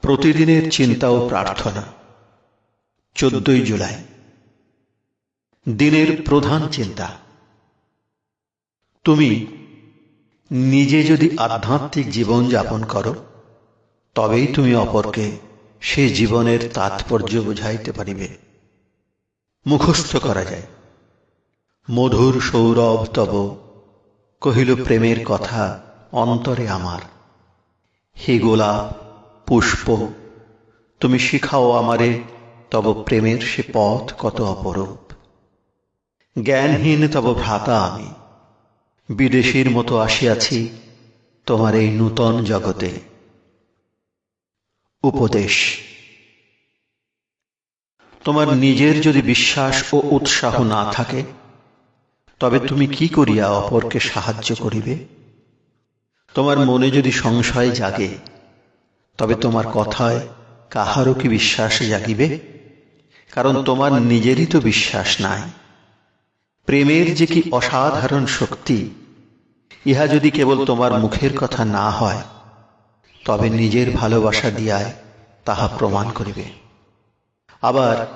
প্রতিদিনের চিন্তা ও প্রার্থনা। চোদ্দই জুলাই। দিনের প্রধান চিন্তা। তুমি নিজে যদি আধ্যাত্মিক জীবন যাপন করো, তবেই তুমি অপরকে সে জীবনের তাৎপর্য বুঝাইতে পারিবে। মুখস্থ করা যায়। মধুর সৌরভ তব কহিল, প্রেমের কথা অন্তরে আমার। হে গোলাপ পুষ্প। তুমি শিখাও আমারে, তব প্রেমের সে পথ কত অপরূপ। জ্ঞানহীন তব ভ্রাতা আমি, বিদেশীর মতো আসিয়াছি তোমার এই নূতন জগতে। উপদেশ। তোমার নিজের যদি বিশ্বাস ও উৎসাহ না থাকে, তবে তুমি কি করিয়া অপরকে সাহায্য করিবে? তোমার মনে যদি সংশয় জাগে তবে তোমার কথায় কাহারও কি বিশ্বাস জাগিবে? কারণ তোমার নিজেরই তো বিশ্বাস নাই। প্রেমের যে কি অসাধারণ শক্তি, ইহা যদি কেবল তোমার মুখের কথা না হয়, তবে নিজের ভালোবাসা দিয়ায় তাহা প্রমাণ করিবে। আবার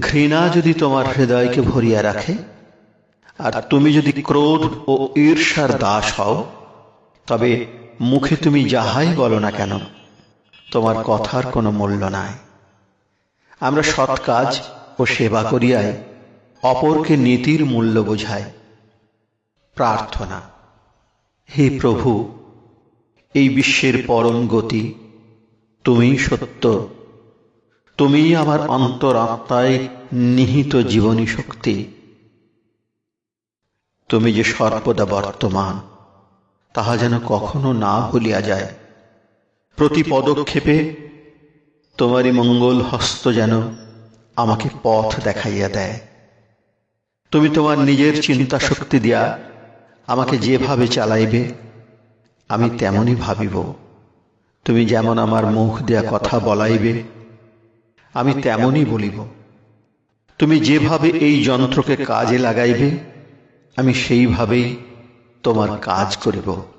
ঘৃণা যদি তোমার হৃদয়কে ভরিয়া রাখে, আর তুমি যদি ক্রোধ ও ঈর্ষার দাস হও, তবে মুখে তুমি যাহাই বলো না কেন তোমার কথার কোনো মূল্য নাই। আমরা সৎ কাজ ও সেবা করিয়ায় অপরকে নীতির মূল্য বোঝায় প্রার্থনা, হে প্রভু, এই বিশ্বের পরম গতি তুমি সত্য। তুমি আমার অন্তরাত্মায় নিহিত জীবনী শক্তি। তুমি যে সর্বদা বর্তমান, তাহা যেন কখনো না ভুলিয়া যায়। প্রতি পদক্ষেপে তোমারই মঙ্গল হস্ত যেন আমাকে পথ দেখাইয়া দেয়। তুমি তোমার নিজের চিন্তা শক্তি দিয়া আমাকে যেভাবে চালাইবে, আমি তেমনই ভাবিব। তুমি যেমন আমার মুখ দেয়া কথা বলাইবে, আমি তেমনই বলিব। তুমি যেভাবে এই যন্ত্রকে কাজে লাগাইবে, আমি সেইভাবেই তোমার কাজ করিব।